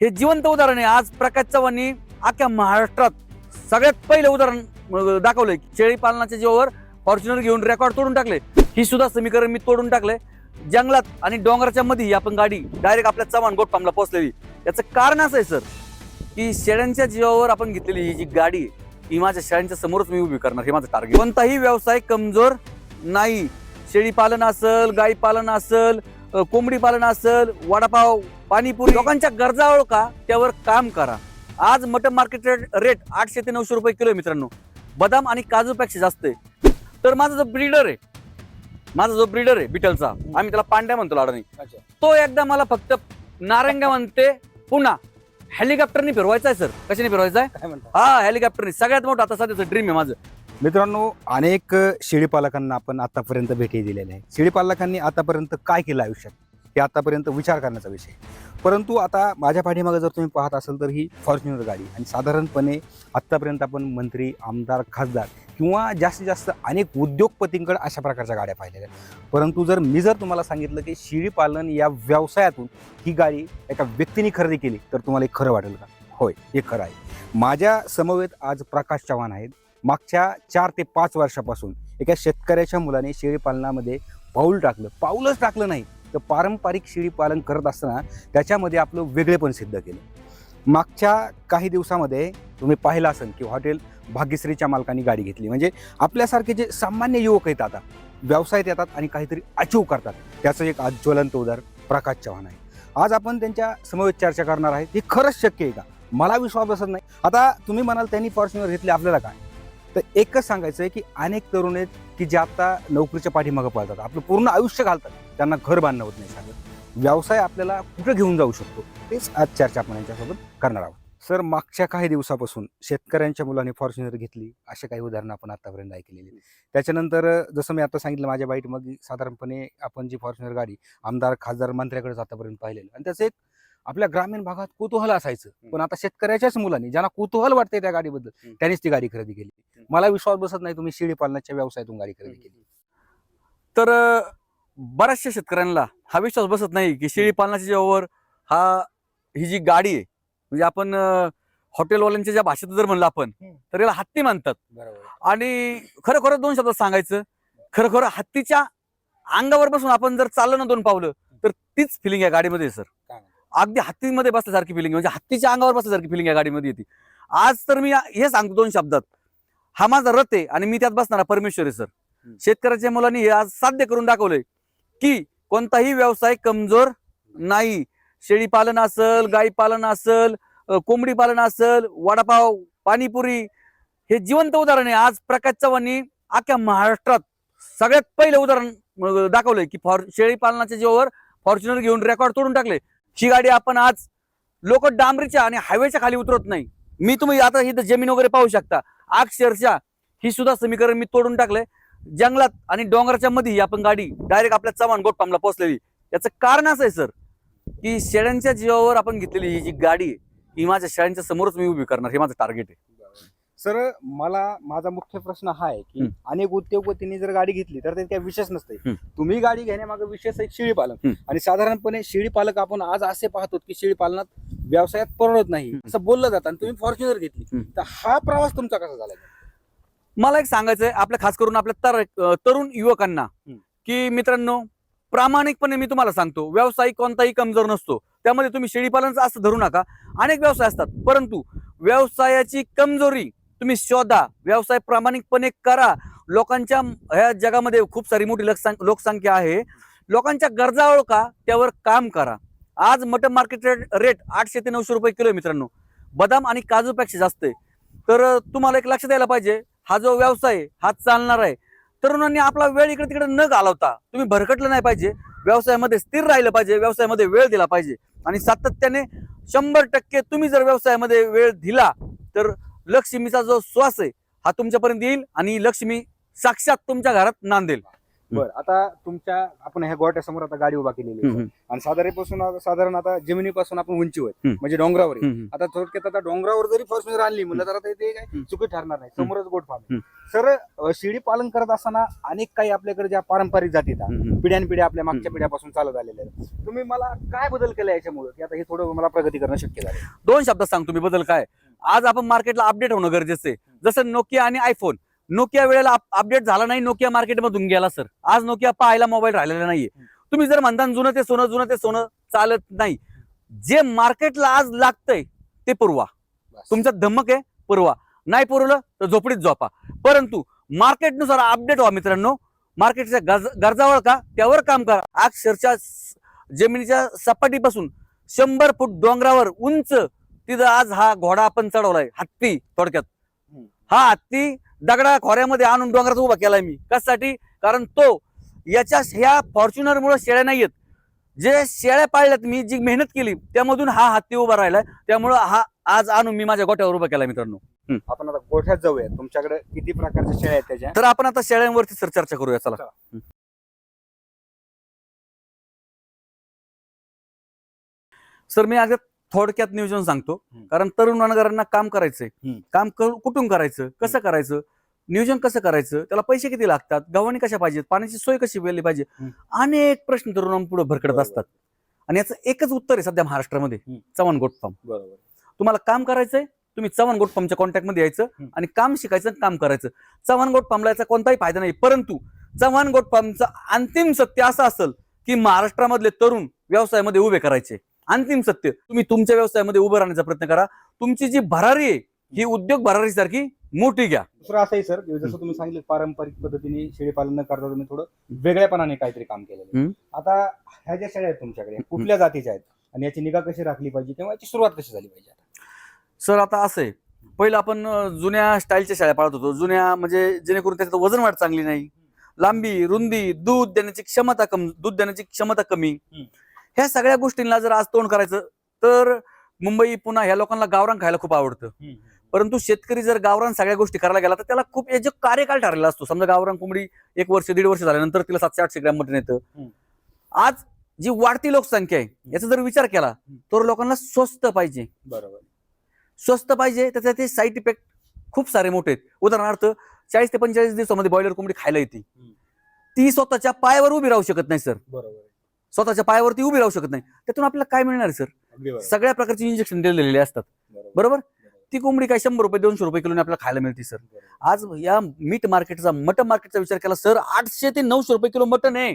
हे जिवंत उदाहरण आहे. आज प्रकाश चव्हाणनी अख्ख्या महाराष्ट्रात सगळ्यात पहिलं उदाहरण दाखवलंय. शेळी पालनाच्या जीवावर फॉर्च्युनर घेऊन रेकॉर्ड तोडून टाकले ही सुद्धा समीकरण मी तोडून टाकले जंगलात आणि डोंगराच्या मध्ये आपण गाडी डायरेक्ट आपल्या चव्हाण गोटपामला पोहोचलेली. याचं कारण असं आहे सर की शेळ्यांच्या जीवावर आपण घेतलेली ही जी गाडी ही माझ्या शेळ्यांच्या समोरच मी उभी करणार. हे माझं टार्गेट कोणताही व्यवसाय कमजोर नाही. शेळी पालन असल गाई पालन असल कोंबडी पालन असल वडापाव पाणीपुरी. लोकांच्या गरजा ओळखा त्यावर काम करा. आज मटन मार्केट रेट आठशे ते नऊशे रुपये किलो आहे मित्रांनो. बदाम आणि काजूपेक्षा जास्त आहे. तर माझा जो ब्रीडर आहे माझा जो ब्रीडर आहे बिटलचा आम्ही त्याला पांड्या म्हणतो लाडानी. तो एकदा मला फक्त नारंगा म्हणते पुन्हा हेलिकॉप्टरनी फिरवायचा आहे सर कशाने फिरवायचा आहे काय म्हणता? हा हेलिकॉप्टरनी सगळ्यात मोठं आता सध्याचं ड्रीम आहे माझं. मित्रांनो अनेक शेळीपालकांना आपण आतापर्यंत भेटी दिलेल्या आहे शेळीपालकांनी आतापर्यंत काय केलं आयुष्यात? हे आतापर्यंत विचार करण्याचा विषय. परंतु आता माझ्या पाठीमागे जर तुम्ही पाहत असाल तर ही फॉर्च्युनर गाडी आणि साधारणपणे आत्तापर्यंत आपण मंत्री आमदार खासदार किंवा जास्तीत जास्त अनेक उद्योगपतींकडे अशा प्रकारच्या गाड्या पाहिलेल्या आहेत. परंतु जर मी जर तुम्हाला सांगितलं की शेळीपालन या व्यवसायातून ही गाडी एका व्यक्तीने खरेदी केली तर तुम्हाला हे खरं वाटेल का? होय हे खरं आहे. माझ्या समवेत आज प्रकाश चव्हाण आहेत. मागच्या चार ते पाच वर्षापासून एका शेतकऱ्याच्या मुलाने शेळीपालनामध्ये पाऊल टाकलं. पाऊलच टाकलं नाही. तर पारंपरिक शेळीपालन करत असताना त्याच्यामध्ये आपलं वेगळेपण सिद्ध केलं. मागच्या काही दिवसामध्ये तुम्ही पाहिलं असेल की हॉटेल भाग्यश्रीच्या मालकाने गाडी घेतली. म्हणजे आपल्यासारखे जे सामान्य युवक आहेत आता व्यवसायात येतात आणि काहीतरी अचीव करतात. त्याचं एक आज ज्वलंत उदाहरण प्रकाश चव्हाण आहे. आज आपण त्यांच्या समवेत चर्चा करणार आहे. हे खरंच शक्य आहे का? मला विश्वास बसत नाही. आता तुम्ही म्हणाल त्यांनी फॉर्च्युनर घेतली आपल्याला काय? तर एकच सांगायचं आहे की अनेक तरुण आहेत की जे आता नोकरीच्या पाठीमागं पळतात. आपलं पूर्ण आयुष्य घालतात. त्यांना घर बांधणं होत नाही सांगत व्यवसाय आपल्याला कुठं घेऊन जाऊ शकतो? तेच आज चर्चा आपण यांच्यासोबत करणार आहोत. सर मागच्या काही दिवसापासून शेतकऱ्यांच्या मुलांनी फॉर्च्युनर घेतली असे काही उदाहरणं आपण आतापर्यंत ऐकलेली. त्याच्यानंतर जसं मी आता सांगितलं माझ्या बाईट मग साधारणपणे आपण जी फॉर्च्युनर गाडी आमदार खासदार मंत्र्याकडेच आतापर्यंत पाहिलेलं. आणि त्याचं एक आपल्या ग्रामीण भागात कुतूहल असायचं. पण आता शेतकऱ्याच्याच मुलांनी ज्यांना कुतूहल वाटते त्या गाडीबद्दल. त्यांनीच ती गाडी खरेदी केली. मला विश्वास बसत नाही तुम्ही शेळी पालनाच्या व्यवसायातून गाडी खरेदी केली. तर बऱ्याचशा शेतकऱ्यांना हा विश्वास बसत नाही की शेळी पालनाच्या जीवावर हा ही जी गाडी आहे म्हणजे आपण हॉटेलवाल्यांच्या ज्या भाषेत जर म्हणलं आपण. तर याला हत्ती मानतात. आणि खरं खरं दोन शब्दात सांगायचं खरं खरं हत्तीच्या अंगावर बसून आपण जर चाललो ना दोन पावलं तर तीच फिलिंग या गाडीमध्ये सर? अगदी हत्तीमध्ये बसल्यासारखी फिलिंग म्हणजे हत्तीच्या अंगावर बसल्यासारखी फिलिंग या गाडीमध्ये येते. आज तर मी हे सांगतो दोन शब्दात. हा माझा रथ आहे आणि मी त्यात बसणारा परमेश्वर आहे सर. शेतकऱ्याच्या मुलांनी हे आज साध्य करून दाखवलंय. की कोणताही व्यवसाय कमजोर नाही. शेळी पालन असल गाई पालन असल कोंबडी पालन असल वडापाव पाणीपुरी हे जिवंत उदाहरण आहे. आज प्रकाश चव्हाणनी अख्ख्या महाराष्ट्रात सगळ्यात पहिलं उदाहरण दाखवलंय की फॉर शेळी पालनाच्या जीवावर फॉर्च्युनर घेऊन रेकॉर्ड तोडून टाकले. ही गाडी आपण आज लोक डांबरीच्या आणि हायवेच्या खाली उतरत नाही. मी तुम्ही आता इथं जमीन वगैरे पाहू शकता. अक्षरशः ही सुद्धा समीकरण मी तोडून टाकलंय. जंगलात आणि डोंगराच्या मध्ये आपण गाडी डायरेक्ट आपल्या चव्हाण गोटपामला पोहोचलेली याचं कारण असं आहे सर की शेळ्यांच्या जीवावर आपण घेतलेली ही जी गाडी आहे ही माझ्या शेळ्यांच्या समोरच मी उभी करणार हे माझं टार्गेट आहे सर मला माझा मुख्य प्रश्न हा आहे की. अनेक उद्योगपतींनी जर गाडी घेतली तर ते काही विशेष नसते. तुम्ही गाडी घेण्यामागे विशेष एक शेळी पालन हम्म. आणि साधारणपणे शेळी पालक आपण आज असे पाहतो की शेळी पालनात व्यवसायात परवडत नाही. असं बोललं जातं आणि तुम्ही फॉर्च्युनर घेतली. तर हा प्रवास तुमचा कसा झाला मला एक सांगायचं आहे आपल्या खास करून आपल्या तर तरुण युवकांना. की मित्रांनो प्रामाणिकपणे मी तुम्हाला सांगतो व्यवसाय कोणताही कमजोर नसतो. त्यामध्ये तुम्ही शेळीपालनचं असं धरू नका. अनेक व्यवसाय असतात. परंतु व्यवसायाची कमजोरी तुम्ही शोधा. व्यवसाय प्रामाणिकपणे करा. लोकांच्या ह्या जगामध्ये खूप सारी मोठी लोकसंख- लोकसंख्या आहे. लोकांच्या गरजा ओळखा त्यावर काम करा. आज मटन मार्केट रेट आठशे ते नऊशे रुपये किलो आहे मित्रांनो. बदाम आणि काजूपेक्षा जास्त आहे. तर तुम्हाला एक लक्ष द्यायला पाहिजे. हा जो व्यवसाय हा चालणार आहे. तरुणांनी आपला वेळ इकडे तिकडे न घालवता तुम्ही भरकटलं नाही पाहिजे. व्यवसायामध्ये स्थिर राहिलं पाहिजे व्यवसायामध्ये वेळ दिला पाहिजे. आणि सातत्याने शंभर टक्के तुम्ही जर व्यवसायामध्ये वेळ दिला तर लक्ष्मीचा जो श्वास आहे हा तुमच्यापर्यंत येईल आणि लक्ष्मी साक्षात तुमच्या घरात नांदेल. बर आता तुमच्या आपण ह्या गोट्यासमोर आता गाडी उभा केलेली आहे आणि साधारणपासून साधारण आता जमिनीपासून आपण उंचीवर हम्म. म्हणजे डोंगरावर आता थोडक्यात आता डोंगरावर जरी फॉर्च्युनर आणली म्हणलं तर आता ते काय. चुकी ठरणार नाही. समोरच गोट फार्म. सर शेळी पालन करत असताना अनेक काही आपल्याकडे ज्या पारंपरिक जाती. पिढ्यानपिढ्या आपल्या मागच्या. पिढ्यापासून चालत आलेल्या आहेत तुम्ही मला काय बदल केला याच्यामुळे की आता हे थोडं मला प्रगती करणं शक्य झालं दोन शब्दात सांगतो मी बदल काय आज आपण मार्केटला अपडेट होणं गरजेचं आहे जसं नोकिया आणि आयफोन नोकिया वेळेला अपडेट झाला नाही नोकिया मार्केटमधून गेला सर आज नोकिया पाहायला मोबाईल राहिलेला नाहीये. तुम्ही जर म्हणता जुनं ते सोनं जुनं ते सोनं चालत नाही. जे मार्केटला आज लागतंय ते पुरवा. तुमचा धमक आहे पुरवा. नाही पुरवलं तर झोपडीत झोपा. परंतु मार्केटनुसार अपडेट व्हा मित्रांनो. मार्केटच्या गरज- गरजा ओळखा त्यावर काम करा. अक्षरशः स- जमिनीच्या सपाटीपासून शंभर फूट डोंगरावर उंच तिथं आज हा घोडा आपण चढवलाय हत्ती थोडक्यात. हा हत्ती दगडा खोऱ्यामध्ये आणून डोंगरात उभा केलाय मी. कशासाठी? कारण तो याच्या ह्या फॉर्च्युनर मुळे शेळ्या नाहीयेत जे शेळ्या पाळल्यात मी जी मेहनत केली त्यामधून हा हत्ती उभा राहिलाय. त्यामुळं हा आज आणून मी माझ्या गोट्यावर उभा केलाय मित्रांनो. आपण आता गोठ्यात जाऊया तुमच्याकडे किती प्रकारच्या शेळ्या आहेत त्याच्या? तर आपण आता शेळ्यांवरती सर चर्चा करूया चला. सर मी आज थोडक्यात नियोजन सांगतो. कारण तरुण वनगरांना काम करायचंय. काम करू- कुठून करायचं कसं करायचं नियोजन कसं करायचं त्याला पैसे किती लागतात गव्हाणी कशा पाहिजेत पाण्याची सोय कशी केली पाहिजे. अनेक प्रश्न तरुणांपुढे भरकडत. असतात आणि याचं एकच उत्तर आहे सध्या महाराष्ट्रामध्ये. चव्हाण गोट फार्म बरोबर तुम्हाला काम करायचंय तुम्ही चव्हाण गोट फार्मच्या कॉन्टॅक्टमध्ये यायचं. आणि काम शिकायचं काम करायचं चव्हाण गोट फार्मला याचा कोणताही फायदा नाही परंतु चव्हाण गोट फार्मचं अंतिम सत्य असं असेल की महाराष्ट्रामधले तरुण व्यवसायामध्ये उभे करायचे अंतिम सत्य. तुम्ही तुमच्या व्यवसायामध्ये उभं राहण्याचा प्रयत्न करा. तुमची जी भरारी आहे ही उद्योग भरारी सारखी मोठी घ्या. दुसरं असंही सर की जसं तुम्ही सांगितलं पारंपरिक पद्धतीने शेळी पालन न करता तुम्ही थोडं वेगळ्यापणाने काहीतरी काम आहे. हम्म. आता ह्या ज्या शेळ्या आहेत तुमच्याकडे कुठल्या जातीच्या आहेत? आणि याची निगा कशी राखली पाहिजे किंवा याची सुरुवात कशी झाली पाहिजे सर आता असं आहे. पहिलं आपण जुन्या स्टाईलच्या शेळ्या पाळत होतो. जुन्या म्हणजे जेणेकरून त्याच्यात वजन वाढ चांगली नाही. लांबी रुंदी दूध देण्याची क्षमता कम दूध देण्याची क्षमता कमी. ह्या सगळ्या गोष्टींना जर आज तोंड करायचं तर मुंबई पुन्हा ह्या लोकांना गावरान खायला खूप आवडतं. परंतु शेतकरी जर गावरान सगळ्या गोष्टी करायला गेला तर त्याला खूप याचे कार्यकाळ ठरलेला असतो समजा गावरान कोंबडी एक वर्ष दीड वर्ष झाल्यानंतर तिला सातशे आठशे ग्रॅम मटण येतं. आज जी वाढती लोकसंख्या आहे याचा जर विचार केला तर लोकांना स्वस्त पाहिजे. बरोबर. स्वस्त पाहिजे त्याचे ते साईड इफेक्ट खूप सारे मोठे आहेत. उदाहरणार्थ चाळीस ते पंचेचाळीस दिवसामध्ये बॉयलर कोंबडी खायला येते. ती स्वतःच्या पायावर उभी राहू शकत नाही सर बरोबर स्वतःच्या पायावरती उभी राहू शकत नाही. त्यातून आपल्याला काय मिळणार आहे सर सगळ्या प्रकारचे इंजेक्शन दिलेले असतात. बरोबर. ती कोंबडी काय शंभर रुपये दोनशे रुपये किलोने आपल्याला खायला मिळते सर. आज या मीट मार्केटचा मटन मार्केटचा विचार केला सर आठशे ते नऊशे रुपये किलो मटन आहे.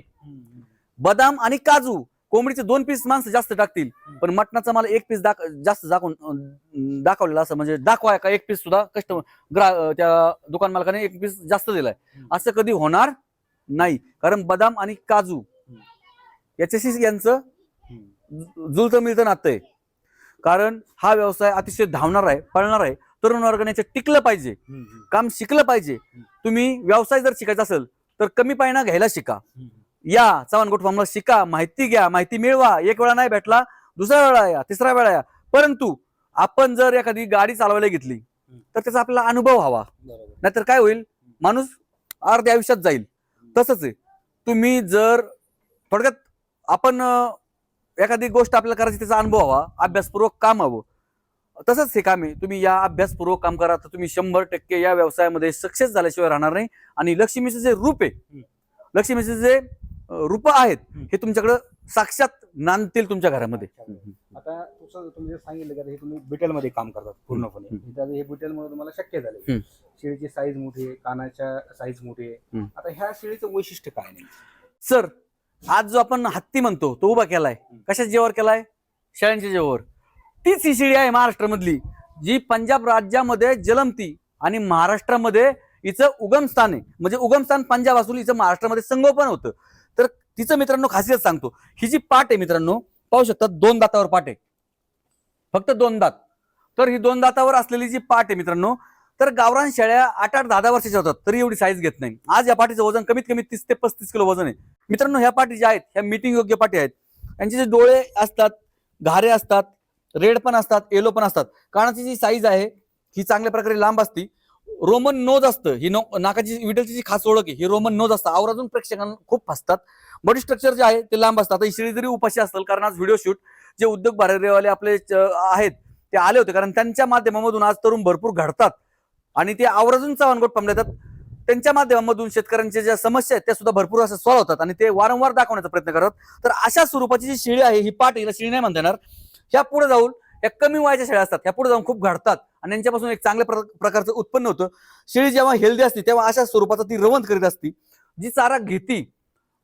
बदाम आणि काजू. कोंबडीचे दोन पीस माणसं जास्त टाकतील. पण मटणाचा मला एक पीस दाख जास्त दाखवून दाखवलेला असं म्हणजे दाखवाय का एक पीस सुद्धा कस्टमर ग्रा त्या दुकान मालकाने एक पीस जास्त दिलाय. असं कधी होणार नाही. कारण बदाम आणि काजू. याच्याशी यांचं हम्म. जु- जुळतं मिळतं नातं आहे. कारण हा व्यवसाय अतिशय धावणार आहे पळणार आहे. तरुण वर्गाने याच्यात टिकलं पाहिजे. काम शिकलं पाहिजे. तुम्ही व्यवसाय जर शिकायचा असेल तर कमी पायना घ्यायला शिका. या चव्हाण गोट फार्मला शिका माहिती घ्या माहिती मिळवा. एक वेळा नाही भेटला दुसऱ्या वेळा या तिसऱ्या वेळा या. परंतु आपण जर एखादी गाडी चालवायला घेतली तर त्याचा आपल्याला अनुभव हवा. नाहीतर काय होईल? माणूस अर्ध्या आयुष्यात जाईल. तसंच आहे. तुम्ही जर थोडक्यात आपण एखादी गोष्ट आपल्याला करायची त्याचा अनुभव हवा अभ्यासपूर्वक काम हवं. तसंच हे काम आहे तुम्ही या अभ्यासपूर्वक काम करा तर तुम्ही शंभर टक्के या व्यवसायामध्ये सक्सेस झाल्याशिवाय राहणार नाही. आणि लक्ष्मीचं जे रूप आहे लक्ष्मीचे जे रूप आहेत हे तुमच्याकडं साक्षात नांदतील तुमच्या घरामध्ये. आता तुमचं तुम्ही जे सांगितलं की हे तुम्ही बिटेल मध्ये काम करतात पूर्णपणे. हे बिटेल मध्ये तुम्हाला शक्य झालं. शेळीची साईज मोठी कानाच्या साईज मोठी. आता ह्या शेळीचं वैशिष्ट्य काय नाही सर आज जो आपण हत्ती म्हणतो तो उभा केलाय. कशाच्या जेवर केलाय? शेळ्यांच्या जेवर. तीच ही शिडी आहे महाराष्ट्रामधली जी पंजाब राज्यामध्ये जलमती आणि महाराष्ट्रामध्ये हिचं उगमस्थान आहे. म्हणजे उगमस्थान पंजाब असून हिचं महाराष्ट्रामध्ये संगोपन होतं. तर तिचं मित्रांनो खासियत सांगतो. ही जी पाट आहे मित्रांनो पाहू शकतात दोन दातावर पाट आहे. फक्त दोन दात. तर ही दोन दातावर असलेली जी पाट आहे मित्रांनो तर गावरान शेळ्या आठ आठ दहा दहा वर्षाच्या होतात. तरी एवढी साईज घेत नाही. आज या पाठीचं वजन कमीत कमी तीस ते पस्तीस किलो वजन आहे. मित्रांनो ह्या पाठी ज्या आहेत ह्या मीटिंग योग्य पाठी आहेत. यांचे जे डोळे असतात घारे असतात रेड पण असतात येलो पण असतात. कानाची जी साईज आहे ही चांगल्या प्रकारे लांब असती. रोमन नोज असतं. ही नो नाकाची विटलची जी खास ओळख आहे ही रोमन नोज असतं. आवर्जून प्रेक्षकांना खूप फसतात बॉडी स्ट्रक्चर जे आहे ते लांब असतं. आता ही शिळी जरी उपाशी असेल कारण आज व्हिडिओ शूट जे उद्योग बाहेरवाले आपले च- आहेत ते आले होते. कारण त्यांच्या माध्यमामधून आज तरुण भरपूर घडतात. आणि ते आवर्जून चव्हाणगोट पामले जातात त्यांच्या माध्यमामधून शेतकऱ्यांच्या ज्या समस्या आहेत त्या सुद्धा भरपूर असं सॉल्व्ह होतात आणि ते वारंवार दाखवण्याचा प्रयत्न करतात. तर अशा स्वरूपाची जी शिळी आहे ही पाठ हिला शिळी नाही म्हणता येणार. ह्या पुढे जाऊन या कमी वयाच्या शेळ्या असतात ह्या पुढे जाऊन खूप घडतात आणि यांच्यापासून एक चांगल्या प्र- प्रकारचं उत्पन्न होतं. शेळी जेव्हा हेल्दी असते तेव्हा अशा स्वरूपाचा ती रवंत करीत असती जी चारा घेती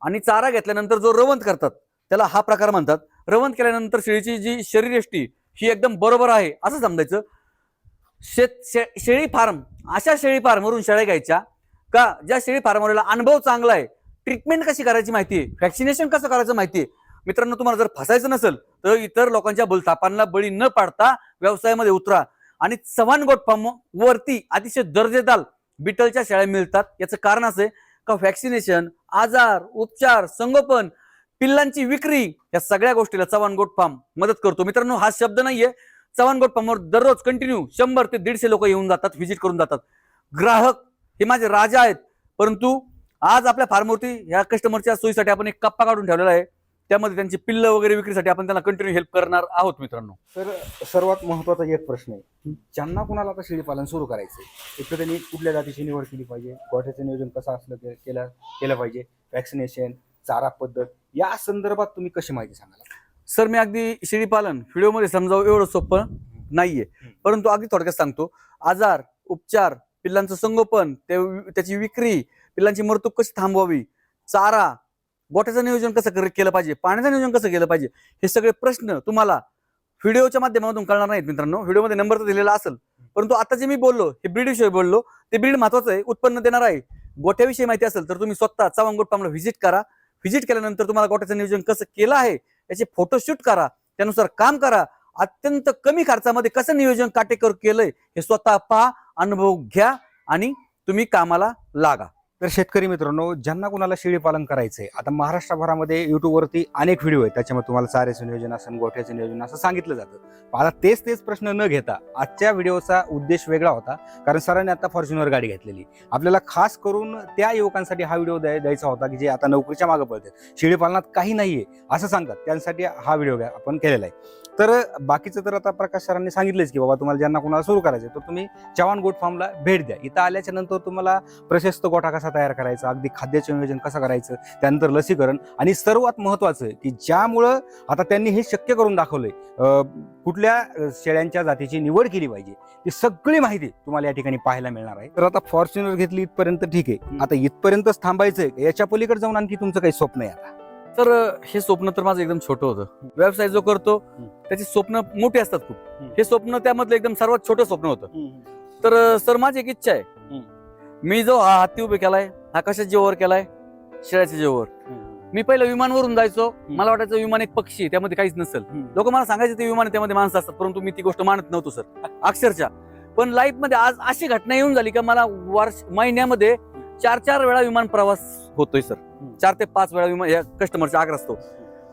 आणि चारा घेतल्यानंतर जो रवंत करतात त्याला हा प्रकार म्हणतात. रवंत केल्यानंतर शेळीची जी शरीरयष्टी ही एकदम बरोबर आहे असं समजायचं. शेत शे- शेळी फार्म. अशा शेळी फार्मवरून शेळ्या घ्यायच्या. का ज्या शेळी फार्मवरला अनुभव चांगला आहे ट्रीटमेंट कशी करायची माहिती आहे व्हॅक्सिनेशन कसं करायचं माहिती आहे? मित्रांनो तुम्हाला जर फसायचं नसेल तर इतर लोकांच्या बोलतापांना बळी न पाडता व्यवसायामध्ये उतरा. आणि चव्हाण गोट फार्म वरती अतिशय दर्जेदार बिटलच्या शेळ्या मिळतात. याचं कारण असं आहे का व्हॅक्सिनेशन आजार उपचार संगोपन पिल्लांची विक्री या सगळ्या गोष्टीला चव्हाण गोट फार्म मदत करतो. मित्रांनो हा शब्द नाहीये चव्हाण गोट फार्मवर दररोज कंटिन्यू शंभर ते दीडशे लोक येऊन जातात व्हिजिट करून जातात. ग्राहक हे माझे राजा आहेत. परंतु आज आपल्या फार्मवरती ह्या कस्टमरच्या सोयीसाठी आपण एक कप्पा काढून ठेवलेला आहे. त्यामध्ये त्यांची पिल्ल वगैरे विक्रीसाठी आपण त्यांना कंटिन्यू हेल्प करणार आहोत मित्रांनो. तर सर्वात महत्त्वाचा एक प्रश्न आहे ज्यांना कुणाला आता शेळीपालन सुरू करायचं एक तर त्यांनी कुठल्या जातीची निवड केली पाहिजे गोठ्याचं नियोजन कसं असलं ते केलं केलं पाहिजे वॅक्सिनेशन चारा पद्धत या संदर्भात तुम्ही कशी माहिती सांगाल? सर मी अगदी शेळी पालन व्हिडिओमध्ये समजावं एवढं सोपं नाहीये. परंतु अगदी थोडक्यात सांगतो आजार उपचार पिल्लांचं संगोपन त्याची विक्री पिल्लांची मृत्यू कशी थांबवावी चारा गोठ्याचं नियोजन कसं कर- केलं पाहिजे पाण्याचं नियोजन कसं केलं पाहिजे हे सगळे प्रश्न तुम्हाला व्हिडिओच्या माध्यमातून कळणार नाहीत मित्रांनो. व्हिडिओमध्ये नंबर तर दिलेला असेल. परंतु आता जे मी बोललो हे ब्रीड विषयी बोललो ते ब्रीड महत्वाचं आहे उत्पन्न देणार आहे. गोठ्याविषयी माहिती असेल तर तुम्ही स्वतः चव्हाणगोट पामला व्हिजिट करा. व्हिजिट केल्यानंतर तुम्हाला गोठ्याचं नियोजन कसं केलं आहे याचे फोटोशूट करा त्यानुसार काम करा. अत्यंत कमी खर्चामध्ये कसं नियोजन काटेकोर केलंय हे स्वतः पहा अनुभव घ्या आणि तुम्ही कामाला लागा. तर शेतकरी मित्रांनो ज्यांना कुणाला शेळी पालन करायचंय आता महाराष्ट्रभरामध्ये युट्यूबवरती अनेक व्हिडिओ आहेत. त्याच्यामध्ये तुम्हाला चाऱ्याचं नियोजन असं गोठ्याचं नियोजन असं सांगितलं जातं. आता तेच तेच प्रश्न न घेता आजच्या व्हिडिओचा उद्देश वेगळा होता कारण सरांनी आता फॉर्च्युनर गाडी घेतलेली. आपल्याला खास करून त्या युवकांसाठी हा व्हिडिओ द्यायचा होता की जे आता नोकरीच्या मागे पडतात शेळी पालनात काही नाहीये असं सांगतात. त्यांसाठी हा व्हिडिओ आपण केलेला आहे. तर बाकीचं तर आता प्रकाश सरांनी सांगितलंच की बाबा तुम्हाला ज्यांना कुणाला सुरू करायचं तर तुम्ही चव्हाण गोट फार्मला भेट द्या. इथं आल्याच्यानंतर तुम्हाला प्रशस्त गोठा कसा तयार करायचा अगदी खाद्याचं नियोजन कसं करायचं त्यानंतर लसीकरण आणि सर्वात महत्वाचं की ज्यामुळं आता त्यांनी हे शक्य करून दाखवलंय कुठल्या शेळ्यांच्या जातीची निवड केली पाहिजे ती सगळी माहिती तुम्हाला या ठिकाणी पाहायला मिळणार आहे. तर आता फॉर्च्युनर घेतली इथपर्यंत ठीक आहे आता इथपर्यंतच थांबायचंय याच्या पलीकडे जाऊन आणखी तुमचं काही स्वप्न आहे आता? तर हे स्वप्न तर माझं एकदम छोटं होतं. व्यवसाय जो करतो त्याची स्वप्न मोठी असतात खूप. हे स्वप्न त्यामधलं एकदम सर्वात छोटं स्वप्न होतं. तर सर माझी एक इच्छा आहे मी जो हा हत्ती उभे केलाय हा कशा जीवावर केलाय? शेळ्याच्या जीवावर. मी पहिलं विमानवरून जायचो. मला वाटायचं विमान एक पक्षी आहे, त्यामध्ये काहीच नसेल. लोक मला सांगायचे ते विमान त्यामध्ये माणसं असतात परंतु मी ती गोष्ट मानत नव्हतो सर. अक्षरशः. पण लाईफमध्ये आज अशी घटना येऊन झाली का मला वर्ष महिन्यामध्ये चार चार वेळा विमान प्रवास होतोय सर. चार ते पाच वेळा विमान या कस्टमरचा आग्रह असतो.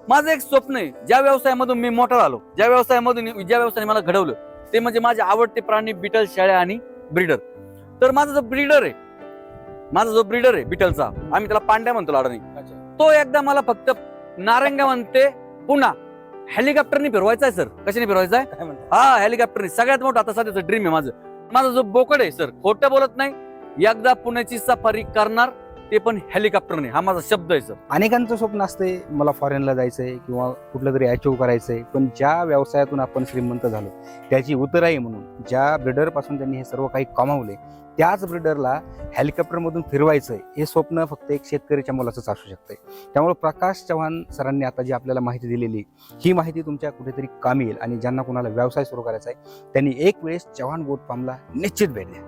माझं एक स्वप्न आहे ज्या व्यवसायामधून मी मोठा झालो ज्या व्यवसायामधून ज्या व्यवसायाने मला घडवलं ते म्हणजे माझे आवडते प्राणी बिटल शेळ्या आणि ब्रीडर. तर माझा जो ब्रीडर आहे माझा जो ब्रीडर आहे बिटलचा आम्ही त्याला पांड्या म्हणतो लाडानी तो एकदा मला फक्त नारंगा म्हणते पुन्हा हेलिकॉप्टरनी फिरवायचा आहे सर कशाने फिरवायचा आहे हा हेलिकॉप्टरने सगळ्यात मोठं आता सध्याचं ड्रीम आहे माझं. माझा जो बोकड आहे सर खोटं बोलत नाही. एकदा पुण्याची सफारी करणार ते पण हेलिकॉप्टरने हा माझा शब्द आहे सर. अनेकांचं स्वप्न असते मला फॉरेनला जायचंय किंवा कुठलं तरी अचीव करायचंय पण ज्या व्यवसायातून आपण श्रीमंत झालो त्याची उतराई म्हणून ज्या ब्रिडरपासून त्यांनी हे सर्व काही कमावले त्याच ब्रिडरला हेलिकॉप्टरमधून फिरवायचं हे स्वप्न फक्त एक शेतकऱ्याच्या मुलाचंच असू शकतं त्यामुळे प्रकाश चव्हाण सरांनी आता जी आपल्याला माहिती दिलेली ही माहिती तुमच्या कुठेतरी कामी येईल आणि ज्यांना कुणाला व्यवसाय सुरू करायचा आहे त्यांनी एक वेळेस चव्हाण गोट फार्मला निश्चित भेट द्या.